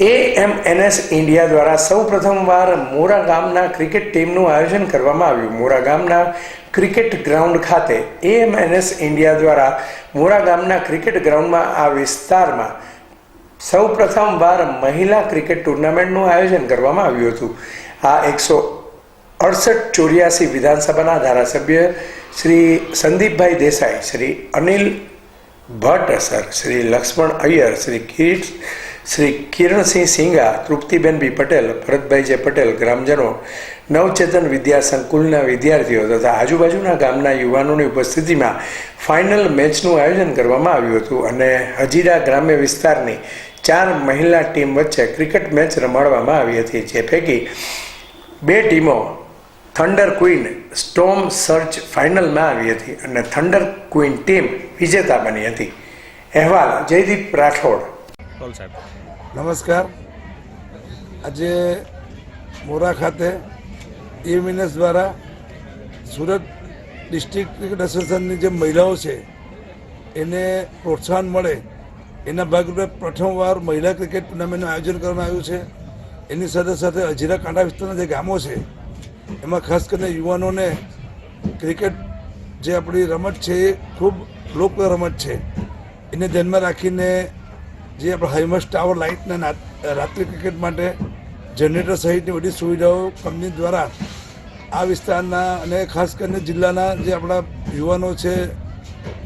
AMNS India દ્વારા સૌ પ્રથમવાર મોરા ગામના ક્રિકેટ ટીમનું આયોજન કરવામાં આવ્યું. મોરા ગામના ક્રિકેટ ગ્રાઉન્ડ ખાતે એએમએનએસ ઇન્ડિયા દ્વારા મોરા ગામના ક્રિકેટ ગ્રાઉન્ડમાં આ વિસ્તારમાં સૌ પ્રથમવાર મહિલા ક્રિકેટ ટુર્નામેન્ટનું આયોજન કરવામાં આવ્યું હતું. આ એકસો અડસઠ ચોર્યાસી વિધાનસભાના ધારાસભ્ય Shri Sandipbhai Desai, Shri Anil Bhatt, sir, Shri Laxman Iyer, Shri Kirit Shri Kiransinh Singa Triptiben B Patel Bharatbhai J Patel ગ્રામજનો, નવચેતન વિદ્યા સંકુલના વિદ્યાર્થીઓ તથા આજુબાજુના ગામના યુવાનોની ઉપસ્થિતિમાં ફાઇનલ મેચનું આયોજન કરવામાં આવ્યું હતું અને હજીરા ગ્રામ્ય વિસ્તારની ચાર મહિલા ટીમ વચ્ચે ક્રિકેટ મેચ રમાડવામાં આવી હતી, જે પૈકી બે ટીમો થંડર ક્વીન સ્ટોમ સર્ચ ફાઇનલમાં આવી હતી અને થંડર ક્વીન ટીમ વિજેતા બની હતી. અહેવાલ જયદીપ રાઠોડ બોલ સાહેબ. નમસ્કાર. આજે મોરા ખાતે એમએનએસ દ્વારા સુરત ડિસ્ટ્રિક્ટ ક્રિકેટ એસોસિએશનની જે મહિલાઓ છે, એને પ્રોત્સાહન મળે એના ભાગરૂપે પ્રથમવાર મહિલા ક્રિકેટ ટુર્નામેન્ટનું આયોજન કરવામાં આવ્યું છે. એની સાથે સાથે અજીરા કાંઠા વિસ્તારના જે ગામો છે, એમાં ખાસ કરીને યુવાનોને ક્રિકેટ જે આપણી રમત છે એ ખૂબ લોકપ્રિય રમત છે. એને ધ્યાનમાં રાખીને જે આપણે હાઈમસ્ટ ટાવર લાઇટના રાત્રિ ક્રિકેટ માટે જનરેટર સહિતની બધી સુવિધાઓ કંપની દ્વારા આ વિસ્તારના અને ખાસ કરીને જિલ્લાના જે આપણા યુવાનો છે,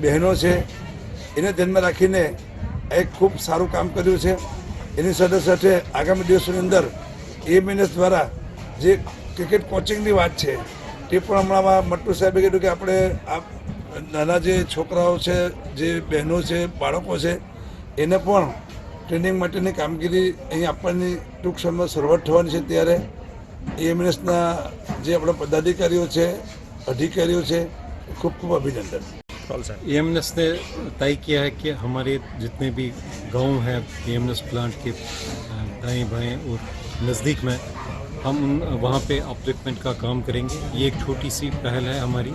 બહેનો છે, એને ધ્યાનમાં રાખીને એક ખૂબ સારું કામ કર્યું છે. એની સાથે સાથે આગામી દિવસોની અંદર એએમએનએસ દ્વારા જે ક્રિકેટ કોચિંગની વાત છે, તે પણ હમણાં મટ્ટુ સાહેબે કીધું કે આપણે આ નાના જે છોકરાઓ છે, જે બહેનો છે, બાળકો છે એને પણ ટ્રેનિંગ માટેની કામગીરી અહીં આપવાની ટૂંક સમયમાં શરૂઆત થવાની છે ત્યારે એએમએનએસના જે આપણા પદાધિકારીઓ છે અધિકારીઓ છે ખૂબ ખૂબ અભિનંદન બોલ સાહેબ एएमएस ने तय किया है कि हमारे जितने भी गांव हैं एएमएस प्लांट के अ, दाएं बाएं और नज़दीक में हम उन वहाँ पे अपलिफ्टमेंट का काम करेंगे ये एक छोटी सी पहल है हमारी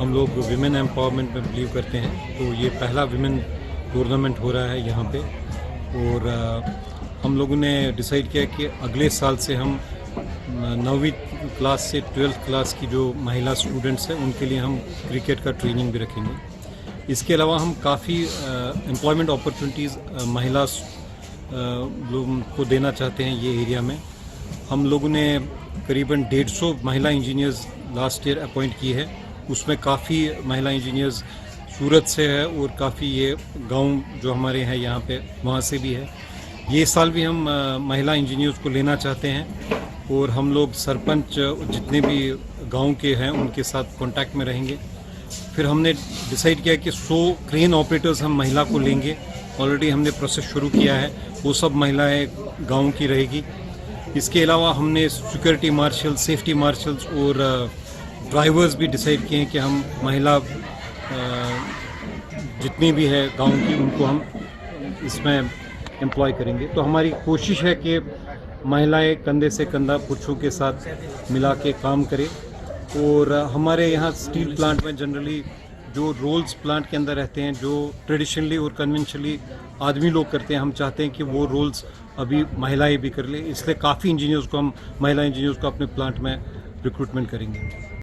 हम लोग विमेन एम्पावरमेंट में बिलीव करते हैं तो ये पहला विमेन टूर्नामेंट हो रहा है यहाँ पे। और हम लोगों ने डिसाइड किया कि अगले साल से हम नौवीं क्लास से ट्वेल्थ क्लास की जो महिला स्टूडेंट्स हैं, उनके लिए हम क्रिकेट का ट्रेनिंग भी रखेंगे। इसके अलावा हम काफ़ी एम्प्लॉयमेंट अपॉर्चुनिटीज़ महिला लोगों को देना चाहते हैं ये एरिया में। हम लोगों ने करीबन डेढ़ सौ महिला इंजीनियर्स लास्ट ईयर अपॉइंट की है। उसमें काफ़ी महिला इंजीनियर्स सूरत से है और काफ़ी ये गाँव जो हमारे हैं यहाँ पे, वहाँ से भी है। ये साल भी हम महिला इंजीनियर्स को लेना चाहते हैं और हम लोग सरपंच जितने भी गाँव के हैं उनके साथ कांटेक्ट में रहेंगे। फिर हमने डिसाइड किया कि 100 क्रेन ऑपरेटर्स हम महिला को लेंगे। ऑलरेडी हमने प्रोसेस शुरू किया है, वो सब महिलाएँ गाँव की रहेगी। इसके अलावा हमने सिक्योरिटी मार्शल सेफ्टी मार्शल्स और ड्राइवर्स भी डिसाइड किए हैं कि हम महिला जितनी भी है गाँव की, उनको हम इसमें एम्प्लॉय करेंगे। तो हमारी कोशिश है कि महिलाएँ कंधे से कंधा पुरुषों के साथ मिला के काम करें। और हमारे यहाँ स्टील प्लांट में जनरली जो रोल्स प्लांट के अंदर रहते हैं, जो ट्रेडिशनली और कन्वेंशनली आदमी लोग करते हैं, हम चाहते हैं कि वो रोल्स अभी महिलाएँ भी कर लें। इसलिए काफ़ी इंजीनियर्स को हम, महिला इंजीनियर्स को अपने प्लांट में रिक्रूटमेंट करेंगे।